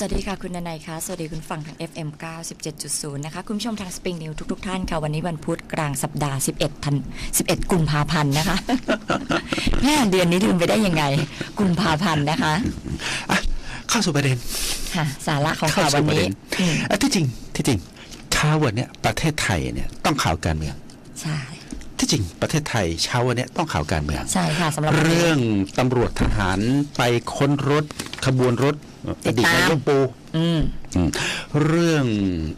สวัสดีค่ะ คุณนายค่ะสวัสดีคุณฟังทาง FM 97.0 นะคะ คุณผู้ชมทางสปริงนิวทุก ๆ ท่านค่ะ วันนี้วันพุธกลางสัปดาห์ 11ธัน11 กุมภาพันธ์นะคะ แม่เดือนนี้ลืมไปได้ยังไง กุมภาพันธ์นะคะอะเข้าสู่ประเด็นค่ะสาระของเข้าข่าววัสู่นประนี้เด็นอืมอะที่จริงที่จริงเช้าวันเนี้ยประเทศไทยเนี่ยต้องข่าวการเมืองใช่ที่จริงประเทศไทยเช้าวันเนี้ยต้องข่าวการเมืองใช่ค่ะสำหรับวันนี้เรื่องตำรวจทหารไปค้นรถขบวนรถติ อดดีตตามนายกปูอืมอืมเรื่อง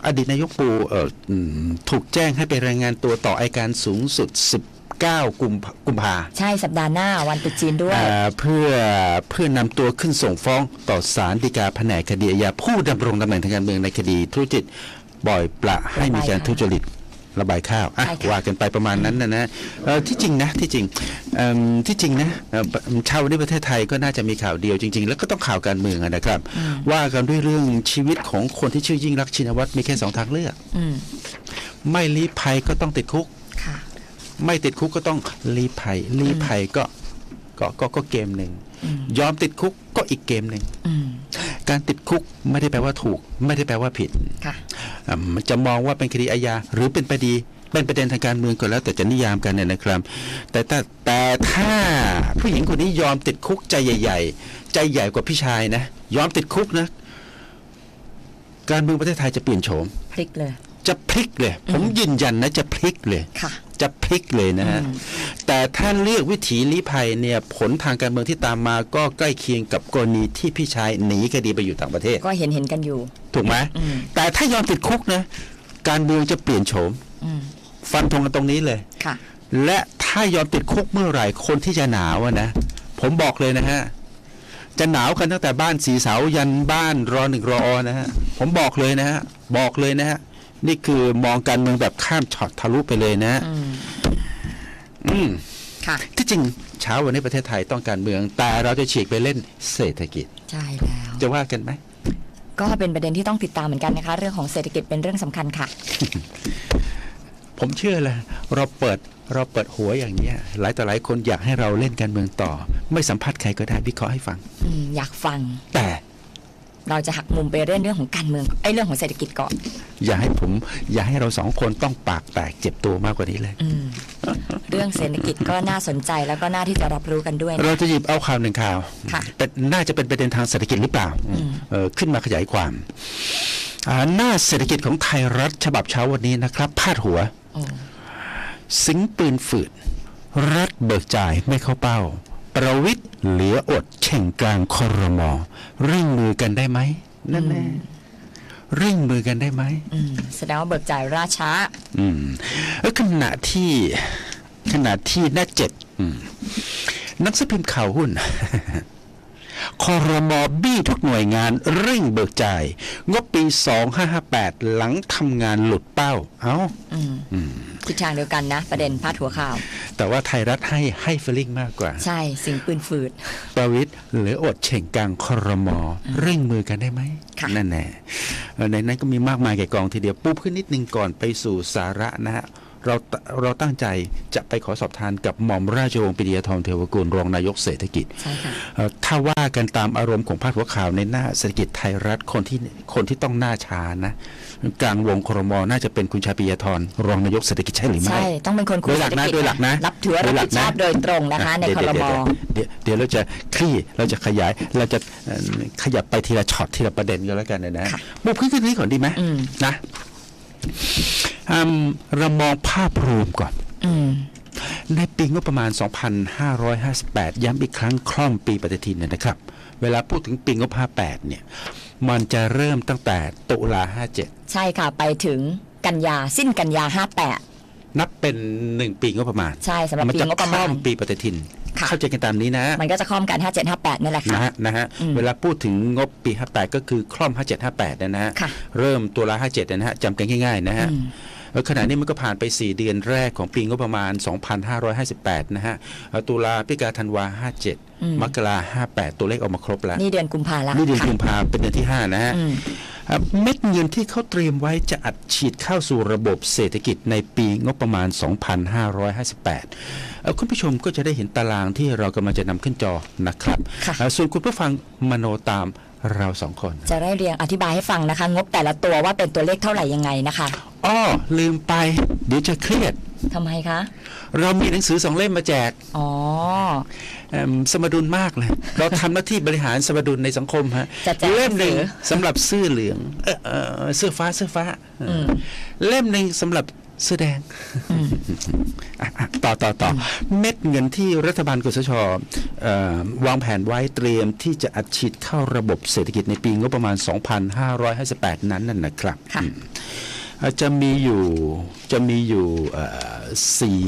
อดีตนายกปูเอ่ออืมถูกแจ้งให้ไปรายงานตัวต่ออัยการสูงสุด 19 กุมภากุมภาใช่สัปดาห์หน้าวันตรุษจีนด้วยอ่าเพื่อเพื่อนำตัวขึ้นส่งฟ้องต่อศาลฎีกาแผนกคดีอาญาผู้ดำรงตำแหน่งทางการเมืองในคดีธุรกิจบ่อยประให้มีการทุจริต ระบายข้าวอะใช่ค่ะว่ากันไปประมาณนั้นนะนะเอ่อที่จริงนะที่จริงเอิ่มที่จริงนะเอ่อชาวในประเทศไทยก็น่าจะมีข่าวเดียวจริง ๆ แล้วก็ต้องข่าวการเมืองอะนะครับ ว่ากันด้วยเรื่องชีวิตของคนที่ชื่อยิ่งรักษณ์ชินวัตรมีแค่สองทางเลือกอืมไม่ลี้ภัยก็ต้องติดคุกค่ะไม่ติดคุกก็ต้องลี้ภัยลี้ภัยก็ ก็ก็ก็เกมหนึ่งอืมยอมติดคุกก็อีกเกมหนึ่งอืมการติดคุกไม่ได้แปลว่าถูก ไม่ได้แปลว่าผิดค่ะอ่ามันจะมองว่าเป็นคดีอาญาหรือเป็นประดีเป็นประเด็นทางการเมืองก็แล้วแต่จะนิยามกันเนี่ยนะครับ แต่แต่แต่ถ้าผู้หญิงคนนี้ยอมติดคุกใจใหญ่ ๆ ใจใหญ่กว่าพี่ชายนะ ยอมติดคุกนะ การเมืองประเทศไทยจะเปลี่ยนโฉมพลิกเลย จะพลิกเลย ผมยืนยันนะจะพลิกเลยค่ะจะพลิกเลยนะฮะอืมแต่ถ้าเลือกวิถีลี้ภัยเนี่ยผลทางการเมืองที่ตามมาก็ใกล้เคียงกับกรณีที่พี่ชายหนีคดีไปอยู่ต่างประเทศ ก็เห็นเห็นกันอยู่ ถูกไหมอืมแต่ถ้ายอมติดคุกนะการเมืองจะเปลี่ยนโฉมอืมฟันธงกันตรงนี้เลยค่ะ และถ้ายอมติดคุกเมื่อไหร่คนที่จะหนาวอะนะ ผมบอกเลยนะฮะจะหนาวกันตั้งแต่บ้านสีเสายันบ้านรอหนึ่งรออนะฮะผมบอกเลยนะฮะบอกเลยนะฮะ นี่คือมองการเมืองแบบข้ามช็อตทะลุไปเลยนะอืมอืมค่ะ ที่จริงเช้าวันนี้ประเทศไทยต้องการเมือง แต่เราจะฉีกไปเล่นเศรษฐกิจ ใช่แล้ว จะว่ากันไหม ก็เป็นประเด็นที่ต้องติดตามเหมือนกันนะคะ เรื่องของเศรษฐกิจเป็นเรื่องสำคัญค่ะ ผมเชื่อเลยเราเปิดเราเปิดหัวอย่างเนี้ย หลายต่อหลายคนอยากให้เราเล่นการเมืองต่อ ไม่สัมผัสใครก็ได้วิเคราะห์ให้ฟังอืมอยากฟัง แต่ เราจะหักมุมไปเรื่องเรื่องของการเมืองไอ้เรื่องของเศรษฐกิจก่อนอย่าให้ผม อย่าให้เราสองคนต้องปากแตกเจ็บตัวมากกว่านี้เลยอืมเรื่องเศรษฐกิจก็น่าสนใจแล้วก็น่าที่จะรับรู้กันด้วยนะเราจะหยิบเอาข่าวหนึ่งข่าวค่ะแต่น่าจะเป็นประเด็นทางเศรษฐกิจหรือเปล่าอืมเอ่อขึ้นมาขยายความอ่าหน้าเศรษฐกิจของไทยรัฐฉบับเช้าวันนี้นะครับพาดหัวโอ้สิงปืนฝืด รัฐเบิกจ่ายไม่เข้าเป้า ประวิทย์เหลืออดเช่งกลางคอรมอเร่งมือกันได้ไหมนั่นแน่เร่งมือกันได้ไหมอืมแสดงว่าเบิกจ่ายราช้า อืมแล้วขณะที่ขณะที่หน้าเจ็ดอืมหนักสือพิมพ์ข่าวหุ้น คอรมอบี้ทุกหน่วยงานเร่งเบิกจ่าย งบปี 2558 หลังทำงานหลุดเป้า เอา้าอืมทิศทางเดียวกันนะ ประเด็นพาดหัวข่าว แต่แต่ว่าไทยรัฐให้ให้ฟลิงมากกว่า ใช่สิ่งปืนฝืด ประวิทย์เหลืออดเฉ่งกลางคอรมอเร่งมือกันได้ไหมค่ะนั่นแน่เอ่อในนั้นก็มีมากมายแก่กองทีเดียวปูพื้นนิดนึงก่อนไปสู่สาระนะฮะ เราเราตั้งใจจะไปขอสอบทานกับหม่อมราชวงศ์ปริยาทองเทวกุลรองนายกเศรษฐกิจใช่ค่ะเอ่อถ้าว่ากันตามอารมณ์ของพาดหัวข่าวในหน้าเศรษฐกิจไทยรัฐคนที่คนที่ต้องหน้าชานะกลางวงครมน่าจะเป็นคุณชาปิยาธรรองนายกเศรษฐกิจใช่หรือไม่ใช่ต้องเป็นคนคุโดมยหลักนะเศรษฐโดยหลักนะรับถือว่ารับผิดชอบโดยตรงนะคะในเดี๋ยวคอรมอเดี๋ยวเดี๋ยวเดี๋ยวเราจะคลี่เราจะขยายเราจะเอ่อขยับไปทีละช็อตทีละประเด็นกันแล้วกันนะนะค่ะบุกพื้นที่นี้ก่อนดีไหมอืมนะอืม เรามองภาพรวมก่อนอืมในปีงบประมาณ 2558 ย้ำอีกครั้งคล่อมปีปฏิทินเนยนะครับ เวลาพูดถึงปีงบ 58 เนี่ย มันจะเริ่มตั้งแต่ตุลา 57 ใช่ค่ะ ไปถึงกันยาสิ้นกันยาห้าแปดนับเป็น 1 ปีงบประมาณ ใช่สำหรับมันปีจะงบประคมาล่อณมปีปฏิทินค่ะ เข้าใจกันตามนี้นะ มันก็จะคล่อมกันห้าเจ็ดห้าแปดนี่แหละค่ะนะฮะนะฮะอืมเวลาพูดถึงงบปี 58 ก็คือคล่อม 57 58เนยนะฮะค่ะเริ่มตุลา57เนยนะฮะจำกันง่าย ๆ นะฮะอืมแล้วขณะนี้มันก็ผ่านไป 4 เดือนแรกของปีงบประมาณ 2558 นะฮะเอ่อตุลาพฤศจิกาธันวาอืม57 มกรา58ตัวเลขออกมาครบแล้ว นี่เดือนกุมภาละนี่เดือนค่ะกุมภาเป็นเดือนที่5นะฮะอืมอะเม็ดเงินที่เขาเตรียมไว้จะอัดฉีดเข้าสู่ระบบเศรษฐกิจในปีงบประมาณ 2558เอ่อคุณผู้ชมก็จะได้เห็นตารางที่เรากำลังจะนำขึ้นจอนะครับค่ะอะส่วนคุณผู้ฟังมโนตามเราสองคน จะได้เรียงอธิบายให้ฟังนะคะ งบแต่ละตัวว่าเป็นตัวเลขเท่าไหร่ยังไงนะคะ อ้อลืมไป เดี๋ยวจะเครียด ทำไมคะ เรามีหนังสือสองเล่มมาแจก อ๋อเอิ่มสมดุลมากเลย เราทำหน้าที่บริหารสมดุลในสังคมฮะจะแจกเล่มหนึ่งหนังสือสำหรับเสื้อเหลืองเอ่อเอ่อเสื้อฟ้าเสื้อฟ้าอืมเล่มหนึ่งสำหรับเสื้อแดงอะอะต่อต่อต่ออเม็ดเงินที่รัฐบาลกสชเอ่อวางแผนไว้เตรียมที่จะอัดฉีดเข้าระบบเศรษฐกิจในปีงบประมาณ 2558 นั้นนั่นนะครับค่ะอืมอะ จะมีอยู่จะมีอยู่เอ่อสี่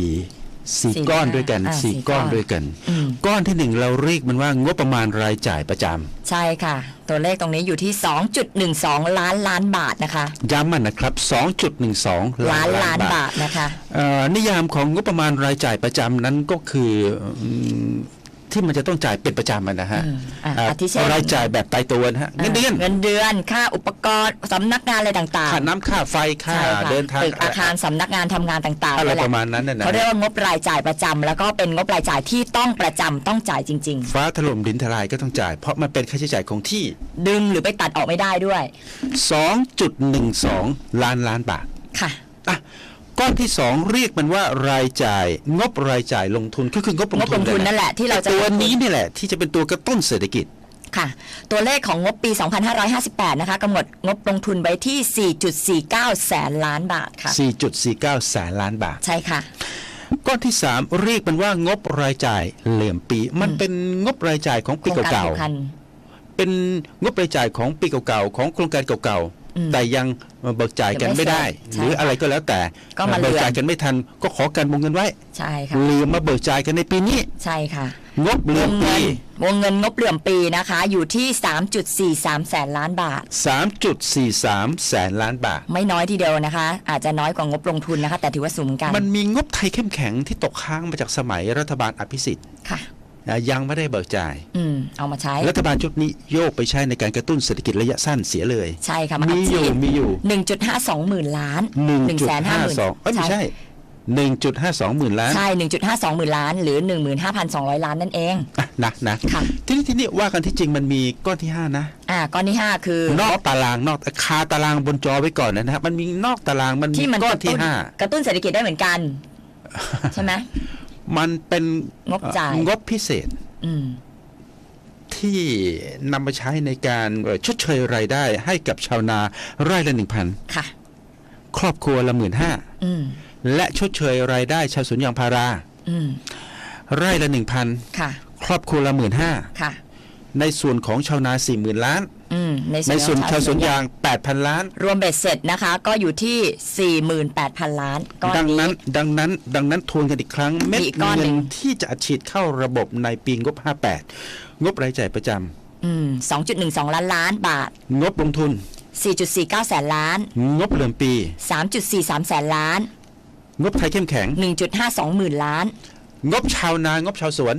สี่สี่ก้อนก้อนด้วยกันอ่าสี่สี่ก้อนก้อนด้วยกันอืมก้อนที่หนึ่งเราเรียกมันว่างบประมาณรายจ่ายประจใช่ค่ะ ตัวเลขตรงนี้อยู่ที่ 2.12 ล้านล้านบาทนะคะำย้ำมันนะครับ 2.12 ล้าล้านนล้าล้านนบาบาททนะคะเอ่อนิยามของงบประมาณรายจ่ายประจำนั้นก็คืออืม ที่มันจะต้องจ่ายเป็นประจำอะนะฮะอืมอะอ่าอาทิเช่นรายจ่ายแบบตายตัวนะฮะเงินเดือนเงินเดือนค่าอุปกรณ์สำนักงานอะไรต่างค่าๆน้ำค่าไฟค่าใช่ค่ะเดินทางตึกอาคารสำนักงานทำงานต่างๆอะไรนั่นแหปละระมาณนั้นน่ะนะเขาเรียกว่างบรายจ่ายประจำแล้วก็เป็นงบรายจ่ายที่ต้องประจำต้องจ่ายจริงฟ้าถล่มดินทลายก็ต้องจ่าย เพราะมันเป็นค่าใช้จ่ายของที่ๆดึงหรือไปตัดออกไม่ได้ด้วย 2.12 ล้านล้านบาทค่ะอะ ก้อนที่สองเรียกมันว่ารายจ่าย งบรายจ่ายลงทุนก็คืองบลงงบทุลนงทุนเยนั่นแหละที่เราจะตัวลงทุนนี้นี่แหละ ที่จะเป็นตัวกระตุ้นเศรษฐกิจ ค่ะ ตัวเลขของงบปี 2558 นะคะกำหนดงบลงทุนไว้ที่ 4.49 แสนล้านบาทค่ะ 4.49 แสนล้านบาท ใช่ค่ะ ก้อนที่ 3 เรียกมันว่างบรายจ่ายเหลี่ยมปี มันเป็นงบรายจ่ายของปีโครงการเก่าสำคัญๆเป็นงบรายจ่ายของปีเก่าๆของโครงการเก่าอืมๆ แต่ยังเบิกจ่ายกันไม่ได้ยังไม่เสร็จหรือใช่ค่ะอะไรก็แล้วแต่ก็มาเบิกเลื่อนจ่ายกันไม่ทันก็ขอการวงเงินไว้ใช่ค่ะเหลือมาเบิกจ่ายกันในปีนี้ใช่ค่ะงบเหลี่วยมงเงิปีนวงเงินงบเหลื่อมปีนะคะ อยู่ที่ 3.43 แสนล้านบาท 3.43 แสนล้านบาท ไม่น้อยทีเดียวนะคะ อาจจะน้อยกว่างบลงทุนนะคะ แต่ถือว่าสูงเหมือนกัน มันมีงบไทยเข้มแข็งที่ตกค้างมาจากสมัยรัฐบาลอภิสิทธิ์ค่ะนะ ยังไม่ได้เบิกจ่ายอืมเอามาใช้ รัฐบาลชุดนี้โยกไปใช้ในการกระตุ้นเศรษฐกิจระยะสั้นเสียเลย ใช่ค่ะมามีอัดอฉียู่ดมีอยู่1.52หมื่นล้าน1.52เอ้ยไม่ใช่1.52หมื่นล้าน ใช่1.52หมื่นล้าน หรือ15,200ล้านนั่นเองอะนะนะค่ะทีนี้ทีนี้ว่ากันที่จริงมันมีก้อนที่5นะ อ่า ก้อนที่5คือนอกตารางนอกคาตารางบนจอไว้ก่อนนะครับมันมีนอกตารางมันมีที่มันก้อกนระที่ตุ้น5กระตุ้นเศรษฐกิจได้เหมือนกัน ใช่ไหม มันเป็นงบจ่ายเอ่องบพิเศษอืมที่นำมาใช้ในการเอ่อชดเชยรายได้ให้กับชาวนาไร่ละหนึ่งพันค่ะครอบครัวละหมื่นห้าอืมและชดเชยรายได้ชาวสวนยางพาราอืมไร่ละหนึ่งพันค่ะครอบครัวละหมื่นห้าค่ะในส่วนของชาวนาสี่หมื่นล้านอืม ในในส่วนของชาวสวนยางแปดพันล้าน รวมเบ็ดเสร็จนะคะ ก็อยู่ที่ 48,000 ล้านก้อนดังนี้นั้นดังนั้นดังนั้นทวนกันอีกครั้งเม็ดมีอีกก้อนหนึ่เงิงนที่จะอัดฉีดเข้าระบบในปีงบ 58 งบรายจ่ายประจอืม2.12ล้านล้านบาทำงบลงทุน 4.49 แสนล้าน งบเริ่มปี 3.43 แสนล้าน งบไทยเข้มแข็ง 1.52 หมื่นล้าน งบชาวนางบชาวสวน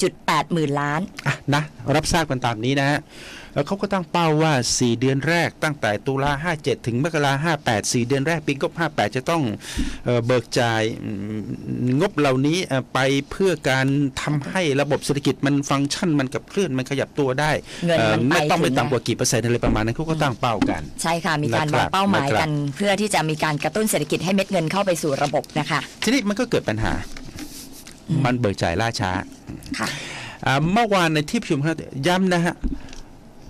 4.8 หมื่นล้าน อะนะ รับทราบกันตามนี้นะฮะแล้วเขาก็ตั้งเป้าว่า 4 เดือนแรกตั้งแต่ตุลา57 ถึงมกรา58 4 เดือนแรกปีงบ58 จะต้องเอ่อเบิกจ่ายอืมงบเหล่านี้เอ่อไปเพื่อการทำให้ระบบเศรษฐกิจมันฟังก์ชันมันกับเคลื่อนมันขยับตัวได้เงินมันเอ่อไม่ต้องไปไม่ถึงต่ำกว่ากี่เปอร์เซ็นต์อะไรประมาณนั้นเขาก็ตั้งเป้ากัน ใช่ค่ะ มีการนะครับวางเป้าหมายนะครับกัน เพื่อที่จะมีการกระตุ้นเศรษฐกิจให้เม็ดเงินเข้าไปสู่ระบบนะคะ ทีนี้มันก็เกิดปัญหา มันเบิกจ่ายล่าช้าค่ะอ่าเมื่อวานในที่ประชุมคณะย้ำนะฮะ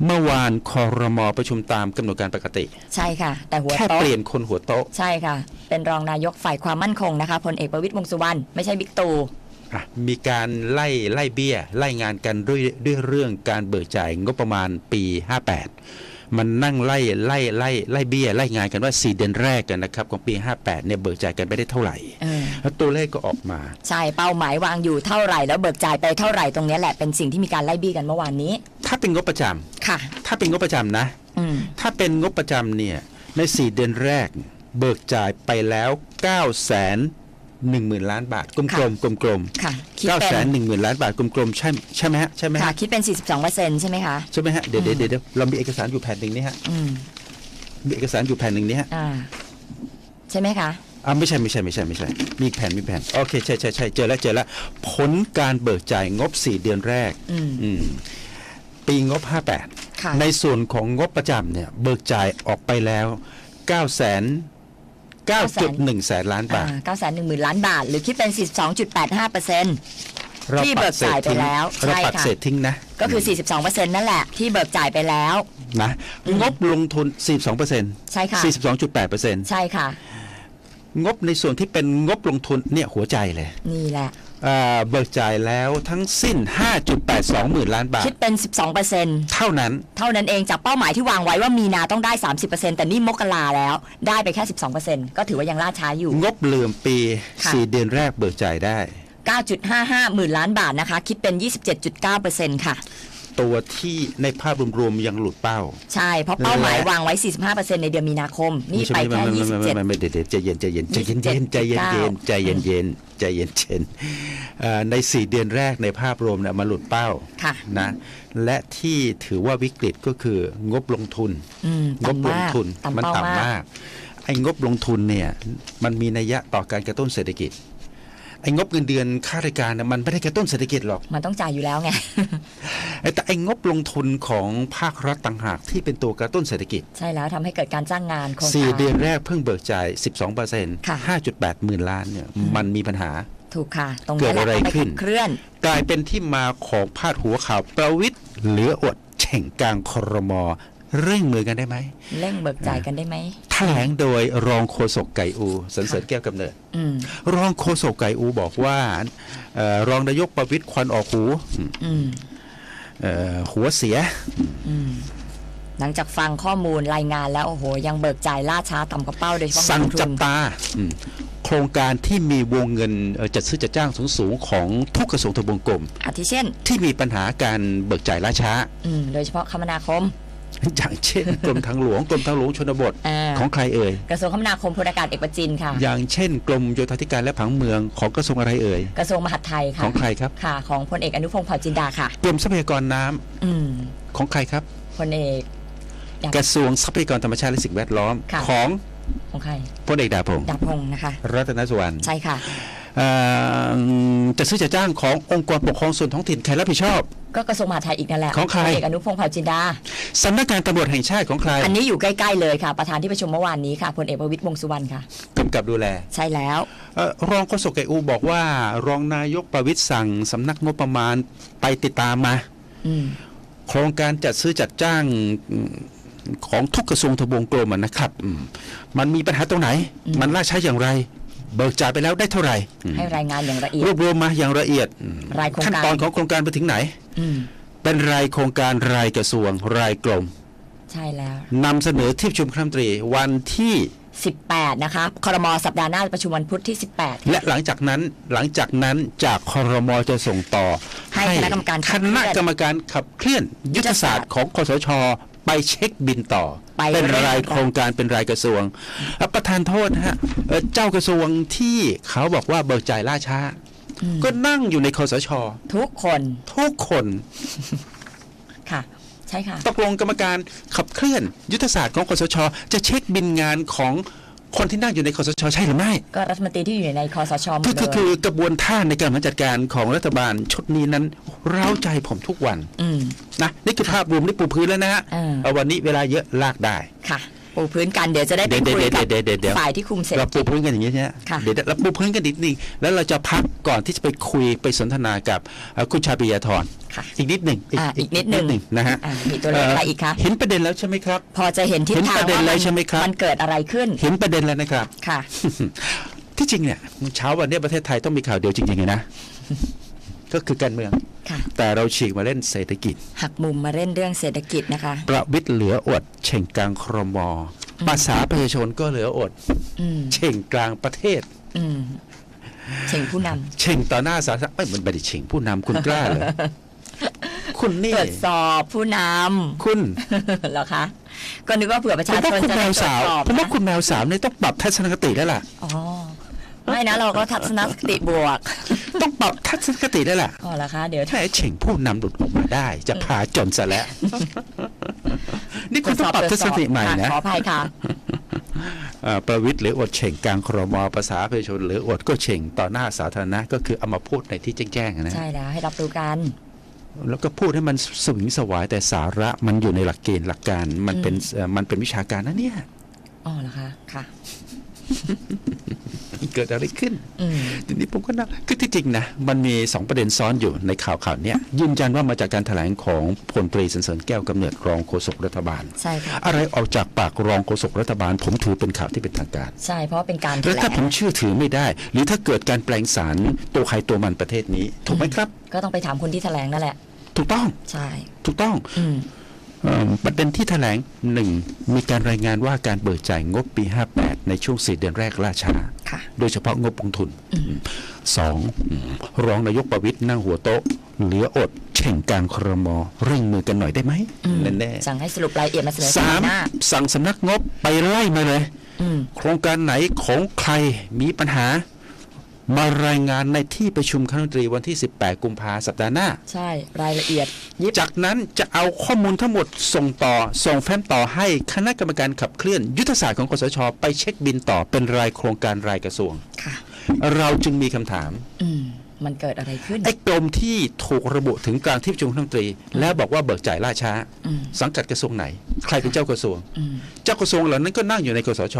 เมื่อวานคอรมอประชุมตามกำหนดการปกติ ใช่ค่ะ แต่หัวแค่โต๊ะเปลี่ยนคนหัวโต๊ะ ใช่ค่ะ เป็นรองนายกฝ่ายความมั่นคงนะคะพลเอกประวิตรวงษ์สุวรรณไม่ใช่บิ๊กตูอะมีการไล่ไล่เบี้ย ไล่งานกันด้วยด้วยเรื่องการเบิกจ่ายงบประมาณปี 58 มันนั่งไล่ไล่ไล่ไล่เบี้ยไล่งานกันว่า 4 เดือนแรกกันนะครับของปี 58เนี่ยเบิกจ่ายกันไปได้เท่าไหร่เออแล้วตัวเลขก็ออกมา ใช่เป้าหมายวางอยู่เท่าไหร่แล้วเบิกจ่ายไปเท่าไหร่ตรงเนี้ยแหละเป็นสิ่งที่มีการไล่บี้กันเมื่อวานนี้ ถ้าเป็นงบประจำค่ะ ถ้าเป็นงบประจำนะอืมถ้าเป็นงบประจำเนี่ยใน 4 เดือนแรก เบิกจ่ายไปแล้ว9แสน หนึ่งหมื่นล้านบาทกลมกลมกลมกลมค่ะคิดเก้าเป็แสนนหนึ่งหมื่นล้านบาทกลมกลมๆใช่ใช่ไหมฮะใช่ไหมค่ะฮะคิดเป็น42เปอร์เซ็นต์ใช่ไหมคะใช่ไหมฮะเดี๋ยวเดี๋ยวเดี๋ยวเรามีเอกสารอยู่แผ่นหนึ่งนี่ฮะอืมมีเอกสารอยู่แผ่นหนึ่งเนี้ยอ่าใช่ไหมคะอ่าไม่ใช่ไม่ใช่ไม่ใช่ไม่ใช่ มีอีกแผ่นมีแผ่นโอเคใช่ใช่ใช่เจอแล้วเจอแล้วผลการเบิกจ่ายงบ4เดือนแรก อืมอืมปีงบค่ะ58ในส่วนของงบประจำเนี่ย เบิกจ่ายออกไปแล้ว9แสน 9.1 แสนล้านบาท เก้าแสนหนึ่งหมื่นล้านบาท หรือคิดเป็น 42.85เปอร์เซ็นต์ เราที่ปัดเบิกจ่ายไปแล้วเราใช่ปัดค่ะ เศษทิ้งนะก็คือ 42เปอร์เซ็นต์นั่นแหละ ที่เบิกจ่ายไปแล้ว นะงบลงทุน 42เปอร์เซ็นต์ใช่ค่ะ 42.8เปอร์เซ็นต์ใช่ค่ะ งบในส่วนที่เป็นงบลงทุนเนี่ยหัวใจเลย นี่แหละอ่า เบิกจ่ายแล้วทั้งสิ้น 5.82 หมื่นล้านบาท คิดเป็น 12เปอร์เซ็นต์เท่านั้น เท่านั้นเองจากเป้าหมายที่วางไว้ว่ามีนาต้องได้ 30%แต่นี่มกราแล้วได้ไปแค่ 12%ก็ถือว่ายังล่าช้าอยู่ งบเหลื่อมปีค่ะ4เดือนแรกเบิกจ่ายได้ 9.55 หมื่นล้านบาทนะคะ คิดเป็น 27.9%ค่ะ ตัวที่ในภาพรวมๆยังหลุดเป้า ใช่ เพราะเป้าหมายวางไว้ 45%ในเดือนมีนาคม นี่ไปแค่ไม่ไม่ไม่ไม่ไม่27ไม่เดี๋ยวเดี๋ยวใจเย็นใจเย็นใจเย็นเย็นใจเย็นเย็นใจเย็นเย็นใจเย็นเย็นเอ่อใน 4 เดือนแรกในภาพรวมเนี่ยมาหลุดเป้าค่ะนะและที่ถือว่าวิกฤตก็คืองบลงทุนอืมงบลต่ำงมากทุนมัต่ำเป้าต่ำมากมากไอ้งบลงทุนเนี่ยมันมีนัยยะต่อการกระตุ้นเศรษฐกิจ ไอ้งบเงินเดือนข้าราชการเนี่ยมันไม่ได้กระตุ้นเศรษฐกิจหรอก มันต้องจ่ายอยู่แล้วไงไอ้แต่ไอ้งบลงทุนของภาครัฐต่างหากที่เป็นตัวกระตุ้นเศรษฐกิจ ใช่แล้วทำให้เกิดการจ้างงานโครงสี่การเดือนแรกเพิ่งเบิกจ่าย 12เปอร์เซ็นต์ค่ะ5.8หมื่นล้านเนี่ยมันมีปัญหาถูกค่ะ ตรงเกินี้ดแหละอะไรทำให้ขึ้นขับเคลื่อน กลายเป็นที่มาของพาดหัวข่าวประวิทย์เหลืออดเฉ่งกลางครม เร่งมือกันได้ไหมเร่งเบิกจ่ายกันได้ไหมแถลงโดยรองโฆษกไก่อูสันเสริญแก้วกำเนิดอืมรองโฆษกไก่อูบอกว่าเออรองนายกประวิตยควันออกหูอืมเอ่อหัวเสียอืมหลังจากฟังข้อมูลรายงานแล้วโอ้โห ยังเบิกจ่ายล่าช้าต่ำกว่าเป้าโดยเฉพาะสั่งเงินทุนจับตาอืมโครงการที่มีวงเงินเอ่อจัดซื้อจัดจ้างสูงๆของทุกกระทรวงทบวงกรมอาทิเช่น ที่มีปัญหาการเบิกจ่ายล่าช้าอืมโดยเฉพาะคมนาคม อย่างเช่นกรมทางหลวงกรมทางหลวงชนบทอ่าของใครเอ่ยกระทรวงคมนาคมพลอากาศเอกประจินค่ะ อย่างเช่น กรมโยธาธิการและผังเมืองของกระทรวงอะไรเอ่ยกระทรวงมหาดไทยขค่ะองใครครับค่ะ ของพลเอกอนุพงศ์เผ่าจินดาค่ะกรมทรัพยากรน้ำอืมของใครครับพลเอกอยากกระทรวงทรัพยากรธรรมชาติและสิ่งแวดล้อมค่ะของของใครพลเอกดาพงศ์ดาบพงศ์นะคะ รัตนสุวรรณใช่ค่ะเอ่อจะซื้อจะจ้างขององค์กรปกครองส่วนท้องถิ่นใครรับผิดชอบ ก็กระทรวงมหาดไทยอีกนั่นแหละของใครพลเอกอนุพงศ์เผ่าจินดาสำนักงานตำรวจแห่งชาติของใคร อันนี้อยู่ใกล้ๆเลยค่ะ ประธานที่ประชุมเมื่อวานนี้ค่ะพลเอกประวิตรวงษ์สุวรรณค่ะกำกับดูแล ใช่แล้วเอ่อรองโฆษกไกอูบอกว่า รองนายกประวิตรสั่งสำนักงบประมาณไปติดตามมาอืมโครงการจัดซื้อจัดจ้างอืมของทุกกระทรวงทบวงกรมอะนะครับอืมมันมีปัญหาตรงไหน มันล่าช้าอย่างไร เบิกจ่ายไปแล้วได้เท่าไหร่อืมให้รายงานอย่างละเอียรดวบรวมมาอย่างละเอียดอืมรายโครงการขั้นตอนของโครงการไปถึงไหนอืม เป็นรายโครงการรายกระทรวงรายกรมใช่แล้วนำเสนอที่ประชุมคณะรัฐมนตรีวันที่ 18 นะคะครมสัปดาห์หน้าประชุมวันพุธที่ 18 และหลังจากนั้นหลังจากนั้นจากคอรมอจะส่งต่อ ให้คณะกรรมการขัคบเคลื่ณะอนกรรมการขับเคลื่อนยุทธศาสตร์ของคสชไปเช็คบินต่อไปเป็นเร่งรายโครงการเป็นรายกระทรวงเอ่อประธานโทษนะฮะเอ่อเจ้ากระทรวงที่เขาบอกว่าเบิกจ่ายล่าช้าอืม ก็นั่งอยู่ในคสช ทุกคนทุกคนค่ะ ใช่ค่ะตกลงกรรมการขับเคลื่อน ยุทธศาสตร์ของคสช จะเช็คบินงานของคนที่นั่งอยู่ในคสช ใช่หรือไม่ ก็รัฐมนตรีที่อยู่ในคอสชหมก็ดเลก็คือยกระบวนท่าในการบริหารจัดการของรัฐบาลชุดนี้นั้นเร้าใจผมทุกวันอืมนะนี่คือภาพรวมที่ปูพื้นแล้วนะฮะอ่าเอาวันนี้เวลาเยอะลากได้ค่ะ ปูพื้นกันเดี๋ยวจะได้ไปเดี๋ยวคุยกับเดี๋ยวเดี๋ยวเดี๋ยวฝ่ายที่คุมเศรษฐเรากิปูจพื้นกันอย่างนี้ใช่ไหมค่ะเดี๋ยวเราปูพื้นกันนิดนึงแล้วเราจะพักก่อนที่จะไปคุยไปสนทนากับเอ่อคุณชาปิยาธรค่ะอีกนิดหนึ่งอ่าอีกนิดหนึ่งนะฮะอ่ามีตัวเลขอะไรอีกคะเห็นประเด็นแล้วใช่ไหมครับ พอจะเห็นทิศเห็นทางประเด็นว่าแล้วมันใช่ไหมครับมันเกิดอะไรขึ้น เห็นประเด็นแล้วนะครับค่ะ ที่จริงเนี่ยเช้าวันนี้ประเทศไทยต้องมีข่าวเดียวจริงๆเลยนะก็คือการเมืองค่ะ แต่เราฉีกมาเล่นเศรษฐกิจ หักมุมมาเล่นเรื่องเศรษฐกิจนะคะ ประวิทย์เหลืออดเช่งกลางครมภาษาประชาชนก็เหลืออดอืมเช่งกลางประเทศอืมเชิงผู้นเช่งต่อหน้าสาธารณะไม่มันไม่ได้เช่งผู้นำคุณกล้าเหรอคุณำนี่ตรวจสอบผู้นคุณำเหรอคะก็นึกว่าเผื่อประผชามชว่านคุณจะแมได้วตรวสาจวสอบผมว่านะคุณแมวสาวเนี่ยต้องปรับทัศนคติแล้วล่ะอ๋อ ไม่นะเราก็ทัศนคติบวก ต้องปรับทัศนคติได้ล่ะอ๋อเหรอคะเดี๋ยว ถ้าไอ้เช่งผู้นำหลุดออกมาได้ จะพาจนซะแล้ว นี่คุณต้องปรับทัศนคติใหม่นะขออภัยค่ะอ่าประวิตรหรืออดเฉ่งกลางครมภาษาประชาชน หรืออดก็เฉ่งต่อหน้าสาธารณะก็คือเอามาพูดในที่แจ้งๆนะใช่แล้วให้รับรู้กันแล้วก็พูดให้มันสวิงสวายแต่สาระมันอยู่ในหลักเกณฑ์หลักการ มันเป็นเอ่อมันเป็นวิชาการนะเนี่ย อ๋อเหรอคะ ค่ะ เกิดอะไรขึ้นอืมทีนี้ผมก็นะคือที่จริงนะมันมีสองประเด็นซ้อนอยู่ในข่าวข่าวเนี้ยยืนยันว่ามาจากการแถลงของพลตรีสันเสริญแก้วกำเนิดรองโฆษกรัฐบาลใช่ค่ะอะไรออกจากปากรองโฆษกรัฐบาล ผมถือเป็นข่าวที่เป็นทางการ ใช่เพราะว่าเป็นการแถแล้วลถ้างผมเชื่อถือไม่ได้ หรือถ้าเกิดการแปลงสารตัวใครตัวมันประเทศนี้ ถูกไหมครับ ก็ต้องไปถามคนที่แถลงนั่นแหละ ถูกต้องใช่ถูกต้องอืมเอิ่มประเด็นที่แถลงหนึ่งมีการรายงานว่าการเบิกจ่ายงบปี58 ในช่วง4เดือนแรกล่าช้าค่ะโดยเฉพาะงบลงทุนสองอืมรองนายกประวิตยนั่งหัวโต๊ะ เหลืออดเช่งการครมเร่งมือกันหน่อยได้ไหมอืมแน่สั่งให้สรุปรายละเอียดมาเสนอๆสัปสาดามห์หน้าสั่งสำนักงบไปไล่มาเลยอืมโครงการไหนของใครมีปัญหา มารายงานในที่ประชุมคณะรัฐมนตรีวันที่ 18 กุมภาสัปดาห์หน้า ใช่รายละเอียดยิบจากนั้นจะเอาข้อมูลทั้งหมดส่งต่อ ส่งแฟ้มต่อให้คณะกรรมการขับเคลื่อน ยุทธศาสตร์ของกสช ไปเช็คบินต่อเป็นรายโครงการรายกระทรวง ค่ะ เราจึงมีคำถาม อืม มันเกิดอะไรขึ้น ไอ้กรมที่ถูกระบุถึงกลางที่ประชุมคณะรัฐมนตรี แล้วบอกว่าเบิกจ่ายล่าช้าอืมสังกัดกระทรวงไหน ใครเป็นเจ้ากระทรวงอืมเจ้ากระทรวงเหล่านั้นก็นั่งอยู่ในกสช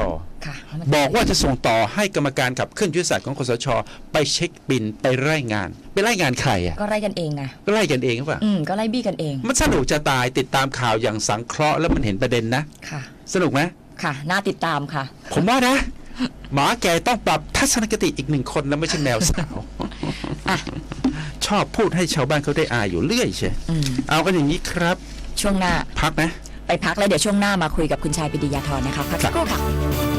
ค่ะแล้วมันบอกว่าจะส่งต่อให้กรรมการขับเคลื่อนยุทธศาสตร์ของกสช ไปเช็คบินไปไล่งาน ไปไล่งานใครอะก็ไล่กันเองไงก็ไล่กันเองหรือเปล่าอืมก็ไล่บี้กันเอง มันสนุกจะตายติดตามข่าวอย่างสังเคราะห์แล้วมันเห็นประเด็นนะค่ะ สนุกไหมค่ะ น่าติดตามค่ะ ผมว่านะ หมาแก่ต้องปรับทัศนคติอีกหนึ่งคนนะไม่ใช่แมวสาวอะ ชอบพูดให้ชาวบ้านเขาได้อายอยู่เรื่อยใช่อืมเอากันอย่างนี้ครับ ช่วงหน้า พักนะ ไปพักแล้วเดี๋ยวช่วงหน้ามาคุยกับคุณชายปิติยาธรนะคะพักสักครู่ค่ะ